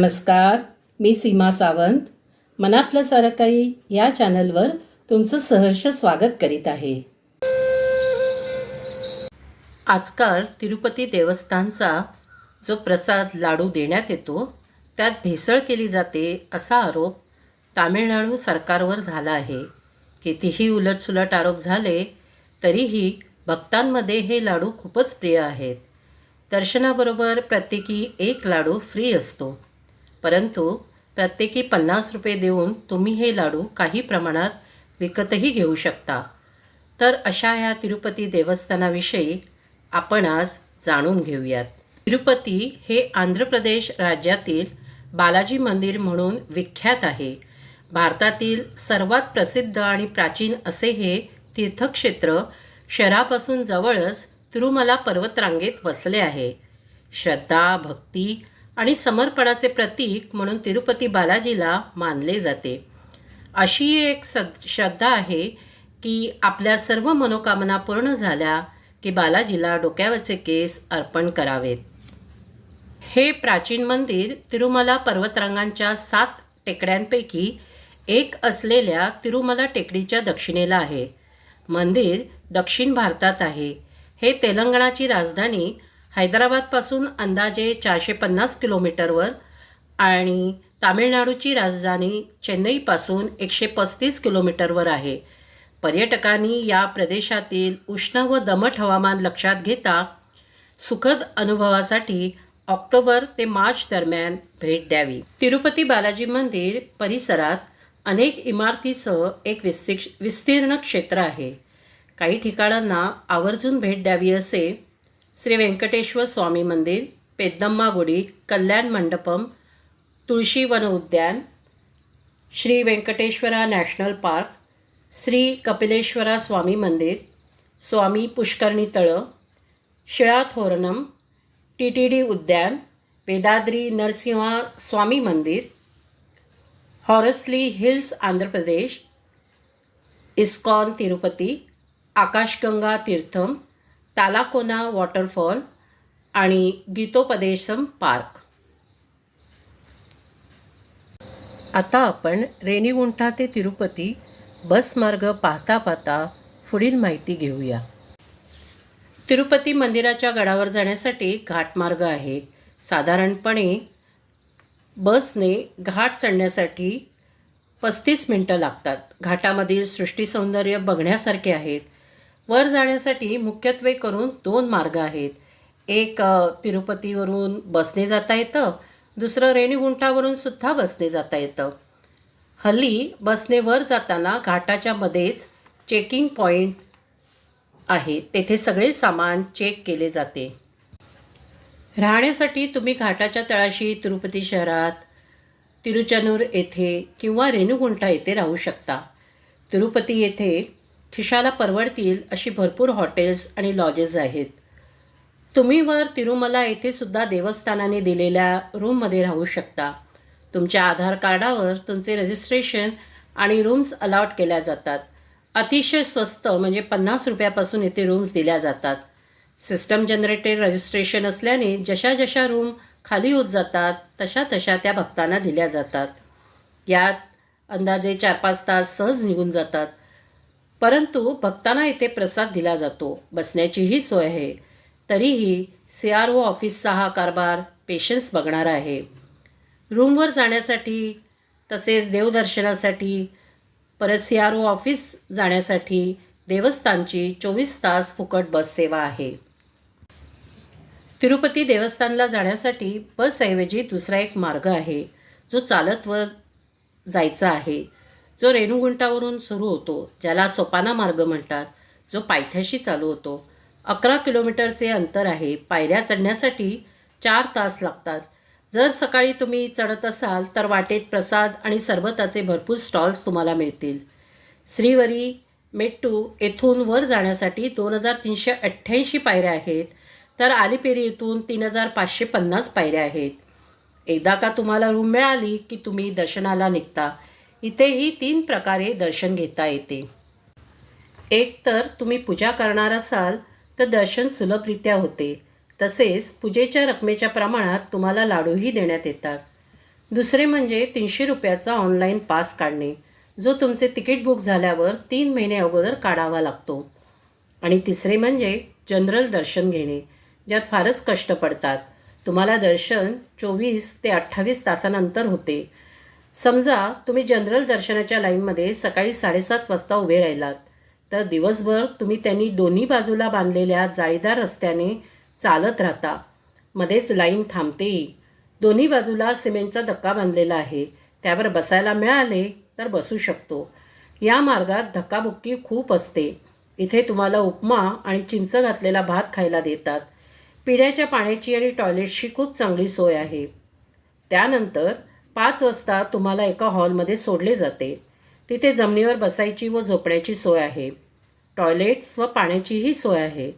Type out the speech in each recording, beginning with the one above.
नमस्कार मी सीमा सावंत. मनातलं सारं काही या चॅनलवर तुमचं सहर्ष स्वागत करीत आहे. आजकाल तिरुपती देवस्थानचा जो प्रसाद लाडू देण्यात येतो त्यात भेसळ केली जाते असा आरोप तामिळनाडू सरकारवर झाला आहे. कितीही उलटसुलट आरोप झाले तरीही भक्तांमध्ये हे लाडू खूपच प्रिय आहेत. दर्शनाबरोबर प्रत्येकी एक लाडू फ्री असतो. परंतु प्रत्येकी पन्नास रुपये देऊन तुम्ही हे लाडू काही प्रमाणात विकतही घेऊ शकता. तर अशा या तिरुपती देवस्थानाविषयी आपण आज जाणून घेऊयात. तिरुपती हे आंध्र प्रदेश राज्यातील बालाजी मंदिर म्हणून विख्यात आहे. भारतातील सर्वात प्रसिद्ध आणि प्राचीन असे हे तीर्थक्षेत्र शहरापासून जवळच तिरुमला पर्वतरांगेत वसले आहे. श्रद्धा भक्ती आणि समर्पणाचे प्रतीक म्हणून तिरुपती बालाजीला मानले जाते. अशी एक सद श्रद्धा आहे की आपल्या सर्व मनोकामना पूर्ण झाल्या की बालाजीला डोक्यावरचे केस अर्पण करावेत. हे प्राचीन मंदिर तिरुमला पर्वतरांगांच्या सात टेकड्यांपैकी एक असलेल्या तिरुमला टेकडीच्या दक्षिणेला आहे. मंदिर दक्षिण भारतात आहे. हे तेलंगणाची राजधानी हैदराबादपासून अंदाजे चारशे पन्नास किलोमीटरवर आणि तामिळनाडूची राजधानी चेन्नईपासून एकशे पस्तीस किलोमीटरवर आहे. पर्यटकांनी या प्रदेशातील उष्ण व दमट हवामान लक्षात घेता सुखद अनुभवासाठी ऑक्टोबर ते मार्च दरम्यान भेट द्यावी. तिरुपती बालाजी मंदिर परिसरात अनेक इमारतीसह एक विस्ती विस्तीर्ण क्षेत्र आहे. काही ठिकाणांना आवर्जून भेट द्यावी असे श्री व्यंकटेश्वर स्वामी मंदिर पेद्दम्मा गुडी कल्याण मंडपम तुळशी वन उद्यान श्री व्यंकटेश्वरा नॅशनल पार्क श्री कपिलेश्वरा स्वामी मंदिर स्वामी पुष्करणी तळं शिळा थोरणम टी टी डी उद्यान वेदाद्री नरसिंहा स्वामी मंदिर Horsley Hills Andhra Pradesh ISKCON Tirupati Akashganga Theertham Talakona waterfall आणि गीतोपदेशम पार्क. आता आपण रेणीगुंठा ते तिरुपती बस मार्ग पाहता पाहता पुढील माहिती घेऊया. तिरुपती मंदिराच्या गडावर जाण्यासाठी घाटमार्ग आहे. साधारणपणे बसने घाट चढण्यासाठी पस्तीस मिनटं लागतात. घाटामधील सृष्टी सौंदर्य बघण्यासारखे आहेत. वर जाण्यासाठी मुख्यत्वे करून दोन मार्ग आहेत. एक तिरुपतीवरून बसने जाता येतं. दुसरं रेणीगुंठावरून सुद्धा बसने जाता येतं. हल्ली बसने वर जाताना घाटाच्या मध्येच चेकिंग पॉईंट आहे. तेथे सगळे सामान चेक केले जाते. राहण्यासाठी तुम्ही घाटाच्या तळाशी तिरुपती शहरात तिरुचनूर येथे किंवा रेणुगुंठा येथे राहू शकता. तिरुपती येथे खिशाला परवडतील अशी भरपूर हॉटेल्स आणि लॉजेस आहेत. तुम्ही वर तिरुमला येथे सुद्धा देवस्थानाने दिलेल्या रूममध्ये राहू शकता. तुमच्या आधार कार्डावर तुमचे रजिस्ट्रेशन आणि रूम्स अलाउट केल्या जातात. अतिशय स्वस्त म्हणजे पन्नास रुपयापासून येथे रूम्स दिल्या जातात. सिस्टम जनरेटेड रजिस्ट्रेशन असल्याने जशा जशा रूम खाली होत जातात तशा तशा त्या भक्तांना दिल्या जातात. यात अंदाजे चार पाच तास सहज निघून जातात. परंतु भक्तांना इथे प्रसाद दिला जातो. बसण्याचीही सोय आहे. तरीही सी आर ओ ऑफिसचा हा कारभार पेशन्स बघणार आहे. रूमवर जाण्यासाठी तसेच देवदर्शनासाठी परत सी आर ओ ऑफिस जाण्यासाठी देवस्थानची चोवीस तास फुकट बस सेवा आहे. तिरुपती देवस्थानला जाण्यासाठी बसऐवजी दुसरा एक मार्ग आहे जो चालत वर जायचा आहे. जो रेणुगुंटावरून सुरू होतो ज्याला सोपाना मार्ग म्हणतात जो पायथ्याशी चालू होतो. अकरा किलोमीटरचे अंतर आहे. पायऱ्या चढण्यासाठी चार तास लागतात. जर सकाळी तुम्ही चढत असाल तर वाटेत प्रसाद आणि सरबताचे भरपूर स्टॉल्स तुम्हाला मिळतील. श्रीवरी मेट्टू येथून वर जाण्यासाठी दोन हजार तीनशे अठ्ठ्याऐंशी पायऱ्या आहेत. तर आलिपेरी येथून तीन हजार पाचशे पन्नास पायऱ्या आहेत. एकदा का तुम्हाला रूम मिळाली की तुम्ही दर्शनाला निघता? इथेही तीन प्रकारे दर्शन घेता येते. एक तर तुम्ही पूजा करणार असाल तर दर्शन सुलभरित्या होते. तसेच पूजेच्या रकमेच्या प्रमाणात तुम्हाला लाडूही देण्यात येतात. दुसरे म्हणजे तीनशे रुपयाचा ऑनलाईन पास काढणे जो तुमचे तिकीट बुक झाल्यावर तीन महिने अगोदर काढावा लागतो. आणि तिसरे म्हणजे जनरल दर्शन घेणे ज्यात फारच कष्ट पडतात. तुम्हाला दर्शन चोवीस ते अठ्ठावीस तासानंतर होते. समजा तुम्ही जनरल दर्शनाच्या लाईनमध्ये सकाळी साडेसात वाजता उभे राहिलात तर दिवसभर तुम्ही त्यांनी दोन्ही बाजूला बांधलेल्या जाळीदार रस्त्याने चालत राहता. मध्येच लाईन थांबतेही. दोन्ही बाजूला सिमेंटचा धक्का बांधलेला आहे. त्यावर बसायला मिळाले तर बसू शकतो. या मार्गात धक्काबुक्की खूप असते. इथे तुम्हाला उपमा आणि चिंच घातलेला भात खायला देतात. पिण्याच्या पाण्याची आणि टॉयलेटची खूप चांगली सोय आहे. त्यानंतर पाच वाजता तुम्हाला एका हॉलमध्ये सोडले जाते. तिथे जमिनीवर बसायची व झोपण्याची सोय आहे. टॉयलेट्स व पाण्याचीही सोय आहे.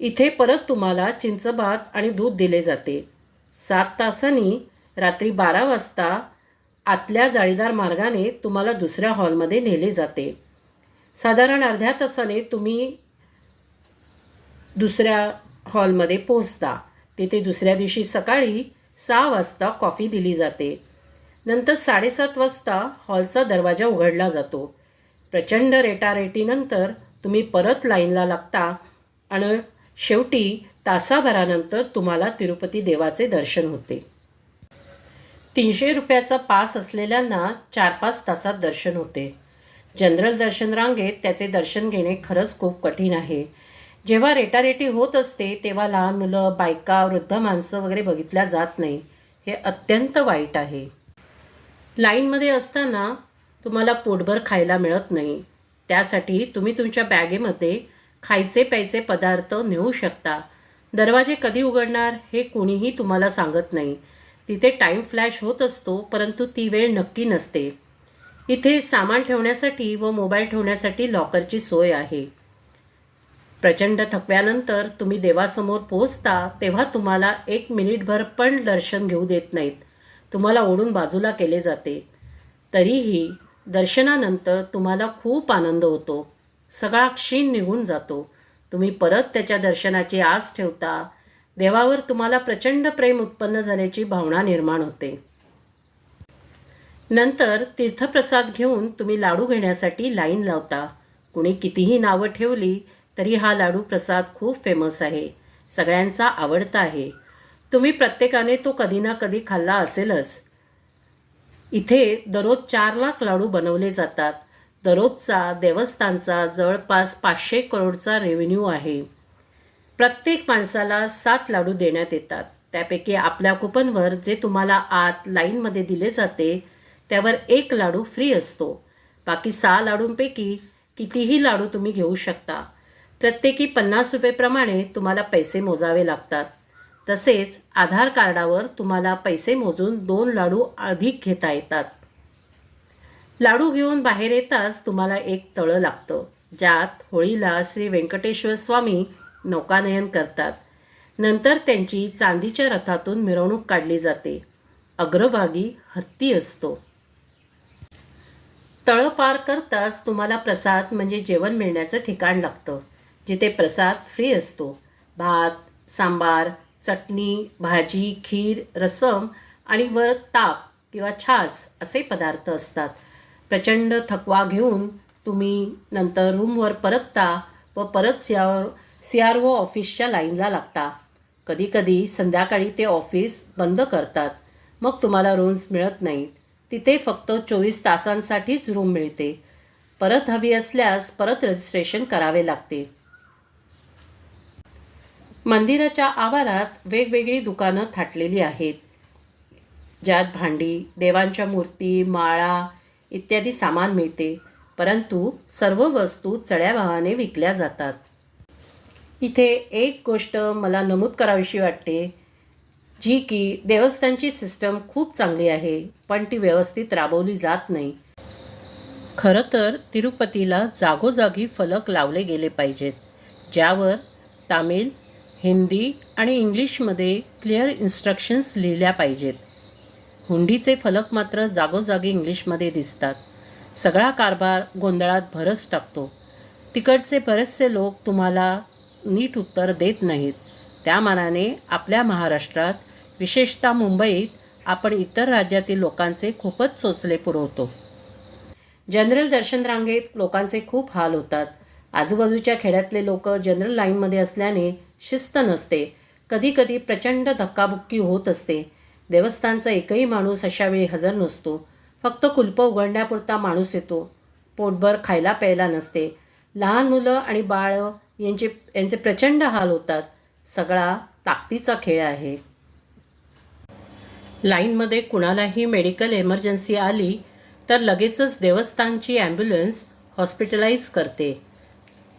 इथे परत तुम्हाला चिंचभात आणि दूध दिले जाते. सात तासांनी रात्री बारा वाजता आतल्या जाळीदार मार्गाने तुम्हाला दुसऱ्या हॉलमध्ये नेले जाते. साधारण अर्ध्या तासाने तुम्ही दुसऱ्या हॉलमध्ये पोहोचता. तिथे दुसऱ्या दिवशी सकाळी सहा वाजता कॉफी दिली जाते. नंतर साडेसात वाजता हॉलचा दरवाजा उघडला जातो. प्रचंड रेटारेटीनंतर तुम्ही परत लाईनला लागता आणि शेवटी तासाभरानंतर तुम्हाला तिरुपती देवाचे दर्शन होते. तीनशे रुपयाचा पास असलेल्यांना चार पाच तासात दर्शन होते. जनरल दर्शन रांगेत त्याचे दर्शन घेणे खरंच खूप कठीण आहे. जेव्हा रेटारेटी होत असते तेव्हा लहान मुलं बायका वृद्ध माणसं वगैरे बघितल्या जात नाही. हे अत्यंत वाईट आहे. लाईनमध्ये असताना तुम्हाला पोटभर खायला मिळत नाही. त्यासाठी तुम्ही तुमच्या बॅगेमध्ये खायचे प्यायचे पदार्थ नेऊ शकता. दरवाजे कधी उघडणार हे कोणीही तुम्हाला सांगत नाही. तिथे टाईम फ्लॅश होत असतो परंतु ती वेळ नक्की नसते. इथे सामान ठेवण्यासाठी व मोबाईल ठेवण्यासाठी लॉकरची सोय आहे. प्रचंड थकव्यानंतर तुम्ही देवासमोर पोहोचता तेव्हा तुम्हाला एक मिनिटभर पण दर्शन घेऊ देत नाहीत. तुम्हाला ओढून बाजूला केले जाते. तरीही दर्शनानंतर तुम्हाला खूप आनंद होतो. सगळा क्षीण निघून जातो. तुम्ही परत त्याच्या दर्शनाची आस ठेवता. देवावर तुम्हाला प्रचंड प्रेम उत्पन्न झाल्याची भावना निर्माण होते. नंतर तीर्थप्रसाद घेऊन तुम्ही लाडू घेण्यासाठी लाईन लावता. कुणी कितीही नावं ठेवली तरी हा लाडू प्रसाद खूप फेमस आहे. सगळ्यांचा आवडता आहे. तुम्ही प्रत्येकाने तो कधी ना कधी खाल्ला असेलच. इथे दररोज चार लाख लाडू बनवले जातात. दररोजचा देवस्थानचा जवळपास पाचशे करोडचा रेव्हेन्यू आहे. प्रत्येक माणसाला सात लाडू देण्यात येतात. त्यापैकी आपल्या कुपनवर जे तुम्हाला आत लाईनमध्ये दिले जाते त्यावर एक लाडू फ्री असतो. बाकी सहा लाडूंपैकी कितीही लाडू तुम्ही घेऊ शकता. प्रत्येकी पन्नास रुपयेप्रमाणे तुम्हाला पैसे मोजावे लागतात. तसेच आधार कार्डावर तुम्हाला पैसे मोजून दोन लाडू अधिक घेता येतात. लाडू घेऊन बाहेर येताच तुम्हाला एक तळं लागतं ज्यात होळीला श्री व्यंकटेश्वर स्वामी नौकानयन करतात. नंतर त्यांची चांदीच्या रथातून मिरवणूक काढली जाते. अग्रभागी हत्ती असतो. तळं पार करताच तुम्हाला प्रसाद म्हणजे जेवण मिळण्याचं ठिकाण लागतं. जिथे प्रसाद फ्री असतो. भात सांबार चटणी भाजी खीर रसम आणि वर ताप किंवा छास असे पदार्थ असतात. प्रचंड थकवा घेऊन तुम्ही नंतर रूमवर परतता व परत C R C R O ऑफिसच्या लाईनला लागता. कधीकधी संध्याकाळी ते ऑफिस बंद करतात. मग तुम्हाला रूम्स मिळत नाहीत. तिथे फक्त चोवीस तासांसाठीच रूम मिळते. परत हवी असल्यास परत रजिस्ट्रेशन करावे लागते. मंदिराच्या आवारात वेगवेगळी दुकानं थाटलेली आहेत. ज्यात भांडी देवांच्या मूर्ती माळा इत्यादी सामान मिळते परंतु सर्व वस्तू चढ्या भावाने विकल्या जातात. इथे एक गोष्ट मला नमूद करावीशी वाटते जी की देवस्थानची सिस्टम खूप चांगली आहे पण ती व्यवस्थित राबवली जात नाही. खरं तर तिरुपतीला जागोजागी फलक लावले गेले पाहिजेत ज्यावर तामिळ हिंदी आणि इंग्लिशमध्ये क्लिअर इन्स्ट्रक्शन्स लिहिल्या पाहिजेत. हुंडीचे फलक मात्र जागोजागी इंग्लिशमध्ये दिसतात. सगळा कारभार गोंधळात भरच टाकतो. तिकडचे बरेचसे लोक तुम्हाला नीट उत्तर देत नाहीत. त्या मानाने आपल्या महाराष्ट्रात विशेषतः मुंबईत आपण इतर राज्यातील लोकांचे खूपच चोचले पुरवतो. जनरल दर्शन रांगेत लोकांचे खूप हाल होतात. आजूबाजूच्या खेड्यातले लोक जनरल लाईनमध्ये असल्याने शिस्त नसते. कधीकधी प्रचंड धक्काबुक्की होत असते. देवस्थानचा एकही माणूस अशावेळी हजर नसतो. फक्त कुलपं उघडण्यापुरता माणूस येतो. पोटभर खायला प्यायला नसते. लहान मुलं आणि बाळ यांचे यांचे प्रचंड हाल होतात. सगळा ताकदीचा खेळ आहे. लाईनमध्ये कुणालाही मेडिकल एमर्जन्सी आली तर लगेचच देवस्थानची ॲम्ब्युलन्स हॉस्पिटलाइज करते.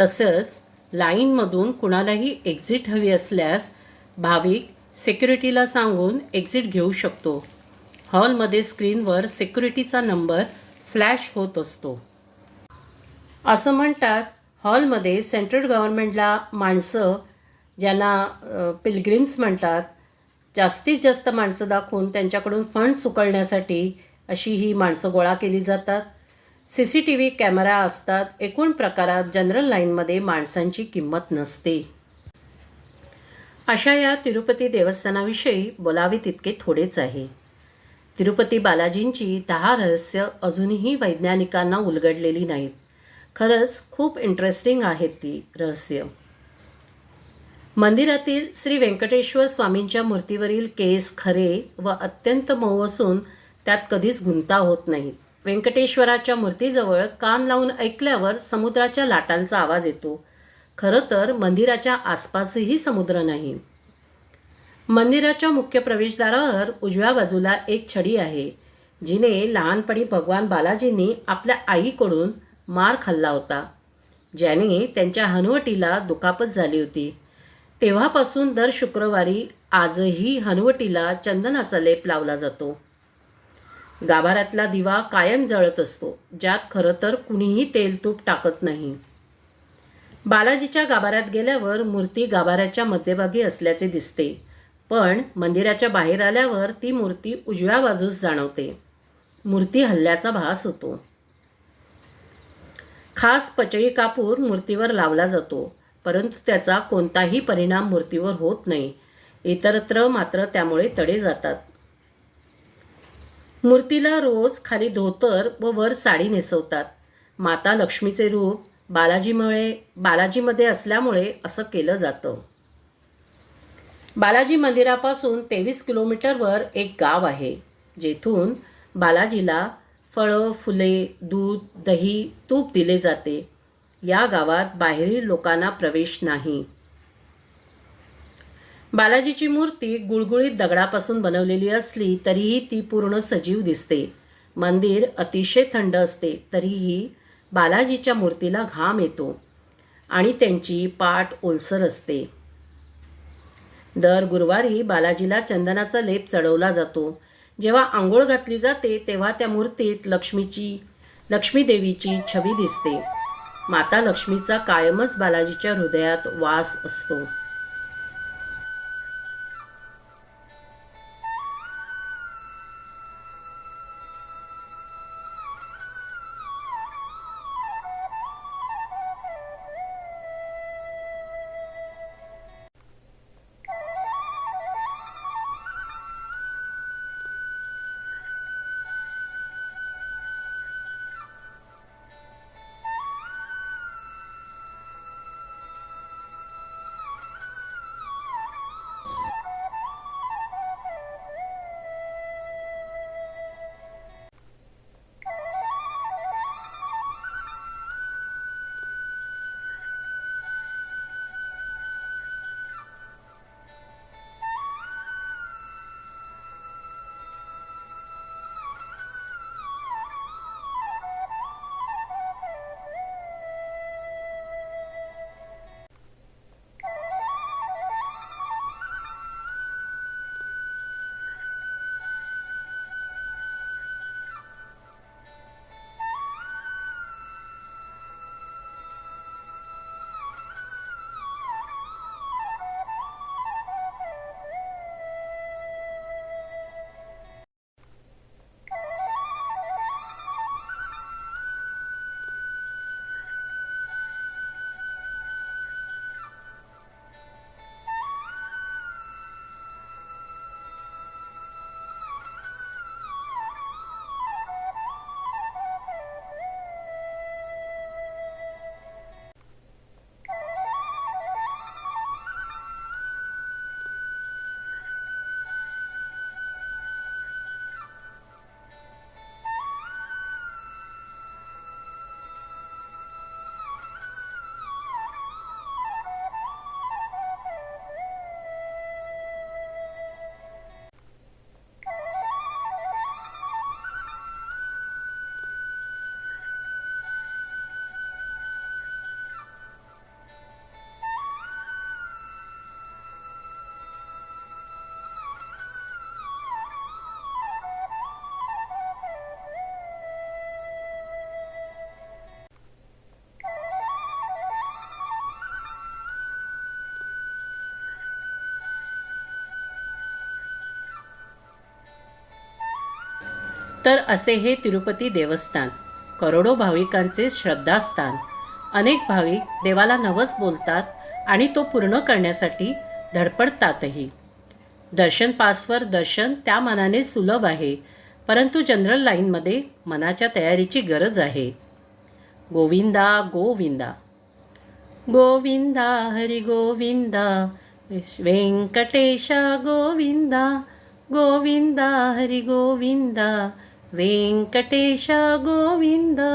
तसंच लाईनमधून कुणालाही एक्झिट हवी असल्यास भाविक सेक्युरिटीला सांगून एक्झिट घेऊ शकतो. हॉलमध्ये स्क्रीनवर सेक्युरिटीचा नंबर फ्लॅश होत असतो. असं म्हणतात हॉलमध्ये सेंट्रल गव्हर्नमेंटला माणसं ज्यांना पिलग्रिम्स म्हणतात जास्तीत जास्त माणसं दाखवून त्यांच्याकडून फंड सुकळण्यासाठी अशी ही माणसं गोळा केली जातात. C C T V camera असतात एकूण प्रकारात जनरल लाईनमध्ये माणसांची किंमत नसते. अशा या तिरुपती देवस्थानाविषयी बोलावे तितके थोडेच आहे. तिरुपती बालाजींची दहा रहस्य अजूनही वैज्ञानिकांना उलगडलेली नाहीत. खरंच खूप इंटरेस्टिंग आहेत ती रहस्य. मंदिरातील श्री व्यंकटेश्वर स्वामींच्या मूर्तीवरील केस खरे व अत्यंत मऊ असून त्यात कधीच गुंता होत नाहीत. व्यंकटेश्वराच्या मूर्तीजवळ कान लावून ऐकल्यावर समुद्राच्या लाटांचा आवाज येतो. खरं तर मंदिराच्या आसपासही समुद्र नाही. मंदिराच्या मुख्य प्रवेशद्वारावर उजव्या बाजूला एक छडी आहे जिने लहानपणी भगवान बालाजींनी आपल्या आईकडून मार खाल्ला होता ज्याने त्यांच्या हनुवटीला दुखापत झाली होती. तेव्हापासून दर शुक्रवारी आजही हनुवटीला चंदनाचा लेप लावला जातो. गाभाऱ्यातला दिवा कायम जळत असतो ज्यात खरं तर कुणीही तेल तूप टाकत नाही. बालाजीच्या गाभाऱ्यात गेल्यावर मूर्ती गाभाऱ्याच्या मध्यभागी असल्याचे दिसते पण मंदिराच्या बाहेर आल्यावर ती मूर्ती उजव्या बाजूस जाणवते. मूर्ती हल्ल्याचा भास होतो. खास पचई कापूर मूर्तीवर लावला जातो परंतु त्याचा कोणताही परिणाम मूर्तीवर होत नाही. इतरत्र मात्र त्यामुळे तडे जातात. मूर्तीला रोज खाली धोतर व वर साडी नेसवतात. माता लक्ष्मीचे रूप बालाजीमुळे बालाजीमध्ये असल्यामुळे असं केलं जातं. बालाजी मंदिरापासून तेवीस किलोमीटरवर एक गाव आहे जेथून बालाजीला फळं फुले दूध दही तूप दिले जाते. या गावात बाहेरील लोकांना प्रवेश नाही. बालाजीची मूर्ती गुळगुळीत दगडापासून बनवलेली असली तरीही ती पूर्ण सजीव दिसते. मंदिर अतिशय थंड असते तरीही बालाजीच्या मूर्तीला घाम येतो आणि त्यांची पाठ ओलसर असते. दर गुरुवारी बालाजीला चंदनाचा लेप चढवला जातो. जेव्हा आंघोळ घातली जाते तेव्हा त्या मूर्तीत लक्ष्मीची लक्ष्मीदेवीची छबी दिसते. माता लक्ष्मीचा कायमच बालाजीच्या हृदयात वास असतो. तर असे हे तिरुपती देवस्थान करोडो भाविकांचे श्रद्धास्थान. अनेक भाविक देवाला नवस बोलतात आणि तो पूर्ण करण्यासाठी धडपडतातही. दर्शन पासवर दर्शन त्या मनाने सुलभ आहे परंतु जनरल लाईनमध्ये मनाच्या तयारीची गरज आहे. गोविंदा गोविंदा. गोविंदा हरी गोविंदा. व्यंकटेशा गोविंदा. गोविंदा हरी गोविंदा. व्यंकटेशा गोविंदा